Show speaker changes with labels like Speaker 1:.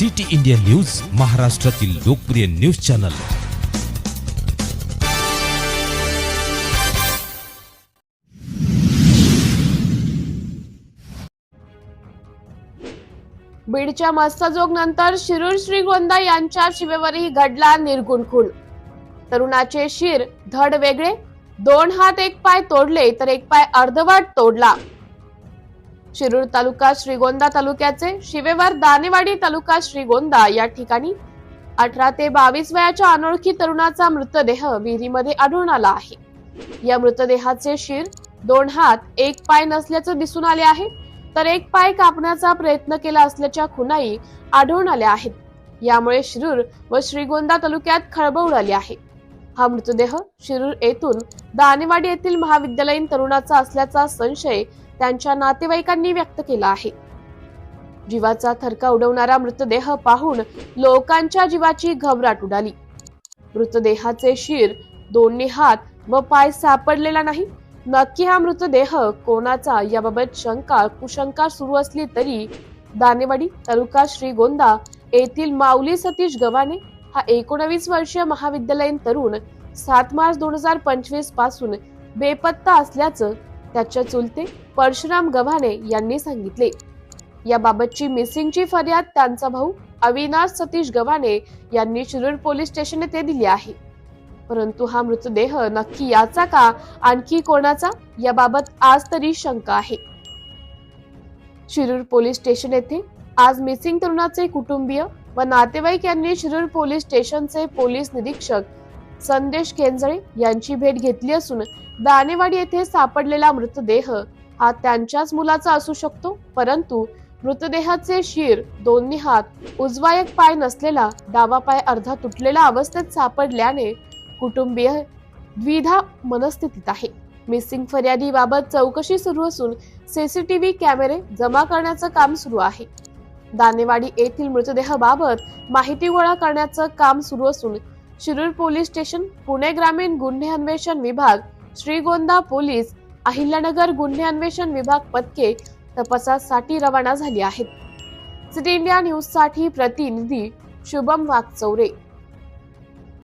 Speaker 1: City India news महाराष्ट्रातील लोकप्रिय news channel.
Speaker 2: बीडच्या मस्तजोग नंतर शिरूर श्रीगोंदा यांच्या शिवेवरही घडला निर्गुण खून तरुणाचे शिर धड वेगळे दोन हात एक पाय तोडले तर एक पाय अर्धवट तोडला. शिरूर तालुका श्रीगोंदा तालुक्याचे शिवेवर दानेवाडी तालुका श्रीगोंदा या ठिकाणी अठरा ते बावीस वयाच्या अनोळखी तरुणाचा मृतदेह विहिरीमध्ये आढळून आला आहे. या मृतदेहाचे शिर दोन हात एक पाय नसल्याचं दिसून आले आहे तर एक पाय कापण्याचा प्रयत्न केला असल्याच्या खुनाई आढळून आल्या आहेत. यामुळे शिरूर व श्रीगोंदा तालुक्यात खळबळ उडाली आहे. हा मृतदेह शिरूर येथून दानेवाडी येथील महाविद्यालयीन तरुणाचा असल्याचा संशय त्यांच्या नातेवाईकांनी व्यक्त केला आहे. जीवाचा थरका उडवणारा मृतदेह पाहून लोकांच्या जीवाची घबराट उडाली. मृतदेहाचे शिर दोन्ही हात व पाय सापडलेला नाही. नक्की हा मृतदेह कोणाचा याबाबत शंका कुशंका सुरू असली तरी दानेवाडी तालुका श्रीगोंदा येथील माऊली सतीश गव्हाणे हा एकोणवीस वर्षीय महाविद्यालयीन तरुण सात मार्च दोन हजार पंचवीसपासून बेपत्ता असल्याचं त्याच्या चुलते परशुराम गव्हाणे यांनी सांगितले. याबाबतची मिसिंगची फर्याद त्यांचा भाऊ अविनाश सतीश गव्हाणे यांनी शिरूर पोलीस स्टेशन येथे दिली आहे. परंतु हा मृतदेह नक्की याचा का आणखी कोणाचा याबाबत आज तरी शंका आहे. शिरूर पोलीस स्टेशन येथे आज मिसिंग तरुणाचे कुटुंबीय व नातेवाईक यांनी शिरूर पोलीस स्टेशनचे पोलीस निरीक्षक संदेश केंजळे यांची भेट घेतली असून दानेवाडी येथे सापडलेला मृतदेह हा त्यांच्याच मुलाचा असू शकतो परंतु मृतदेहाचे शिर दोन्ही हात उजवा एक पाय नसलेला डावा पाय अर्धा तुटलेला अवस्थेत सापडल्याने कुटुंबीय द्विधा मनस्थितीत आहे. मिसिंग फर्यादीबाबत चौकशी सुरू असून सीसीटीव्ही कॅमेरे जमा करण्याचं काम सुरू आहे. दानेवाडी येथील मृतदेहाबाबत माहिती गोळा करण्याचं काम सुरू असून शिरूर पोलीस स्टेशन पुणे ग्रामीण गुन्हे अन्वेषण विभाग श्रीगोंदा पोलीस अहिल्यानगर गुन्हे अन्वेषण विभाग पथके तपासासाठी रवाना झाली आहेत. सिटी इंडिया न्यूजसाठी प्रतिनिधी शुभम वागचौरे